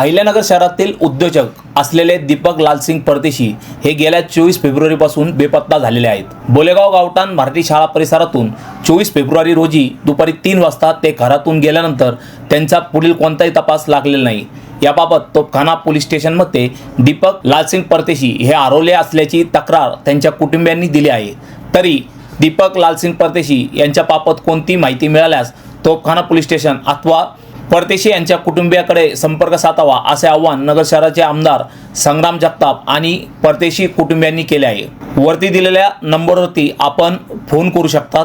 अहिल्यानगर शहरातील उद्योजक असलेले दीपक लालसिंग परदेशी हे गेल्या चोवीस फेब्रुवारीपासून बेपत्ता झालेले आहेत. बोलेगाव गावठाण मराठी शाळा परिसरातून चोवीस फेब्रुवारी रोजी दुपारी तीन वाजता ते घरातून गेल्यानंतर त्यांचा पुढील कोणताही तपास लागलेला नाही. याबाबत तोपखाना पोलीस स्टेशनमध्ये दीपक लालसिंग परदेशी हे आरोले असल्याची तक्रार त्यांच्या कुटुंबियांनी दिली आहे. तरी दीपक लालसिंग परदेशी यांच्या बाबत कोणती माहिती मिळाल्यास तोपखाना पोलीस स्टेशन अथवा परदेशी यांच्या कुटुंबियाकडे संपर्क साधावा असे आवाहन नगर शहराचे आमदार संग्राम जगताप आणि परदेशी कुटुंबियांनी केले आहे. वरती दिलेल्या नंबरवरती आपण फोन करू शकतात.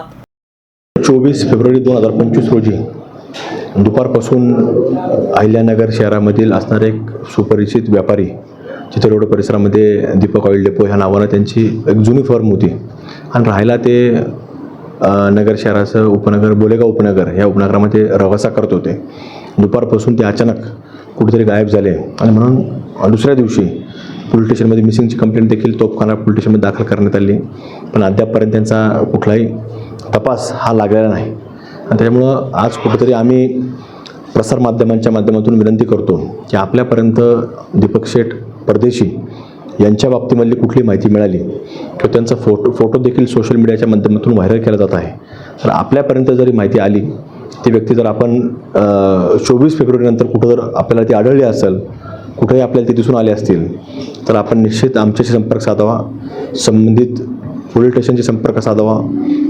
चोवीस फेब्रुवारी दोन हजार पंचवीस रोजी दुपारपासून अहिल्यानगर शहरामधील असणारे एक सुपरिचित व्यापारी चित्र रोड परिसरामध्ये दीपक ऑइल डेपो ह्या नावानं त्यांची एक जुनी फर्म होती. आणि राहायला ते नगर शहराचं उपनगर बोलेगाव उपनगर या उपनगरामध्ये रवासा करत होते. दुपारपासून ते अचानक कुठेतरी गायब झाले आणि म्हणून दुसऱ्या दिवशी पोलीस स्टेशनमध्ये मिसिंगची कंप्लेंट देखील तोफखाना पोलीस स्टेशनमध्ये दाखल करण्यात आली. पण अद्यापपर्यंत त्यांचा कुठलाही तपास हा लागलेला नाही. आणि त्याच्यामुळं आज कुठेतरी आम्ही प्रसारमाध्यमांच्या माध्यमातून विनंती करतो की आपल्यापर्यंत दीपक शेठ परदेशी यांच्या बाबतीमधली कुठली माहिती मिळाली किंवा त्यांचा फोटो फोटो देखील सोशल मीडियाच्या माध्यमातून व्हायरल केला जात आहे. तर आपल्यापर्यंत जरी माहिती आली ती व्यक्ती जर आपण चोवीस फेब्रुवारीनंतर कुठं जर आपल्याला ती आढळली असेल कुठेही आपल्याला ते दिसून आले असतील तर आपण निश्चित आमच्याशी संपर्क साधावा संबंधित पोलीस स्टेशनशी संपर्क साधावा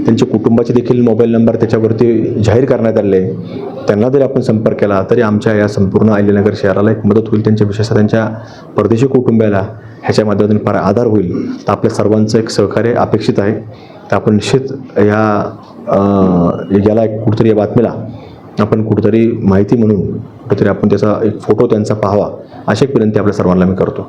त्यांच्या कुटुंबाचे देखील मोबाईल नंबर त्याच्यावरती जाहीर करण्यात आले त्यांना जरी आपण संपर्क केला तरी आमच्या या संपूर्ण अहिल्यानगर शहराला एक मदत होईल त्यांच्या विशेषतः त्यांच्या परदेशी कुटुंबाला ह्याच्या माध्यमातून फार आधार होईल. तर आपल्या सर्वांचं एक सहकार्य अपेक्षित आहे. तर आपण निश्चित ह्या याला एक कुठेतरी या बातमीला आपण कुठेतरी माहिती म्हणून कुठेतरी आपण त्याचा एक फोटो त्यांचा पाहावा अशी एक विनंती आपल्या सर्वांना मी करतो.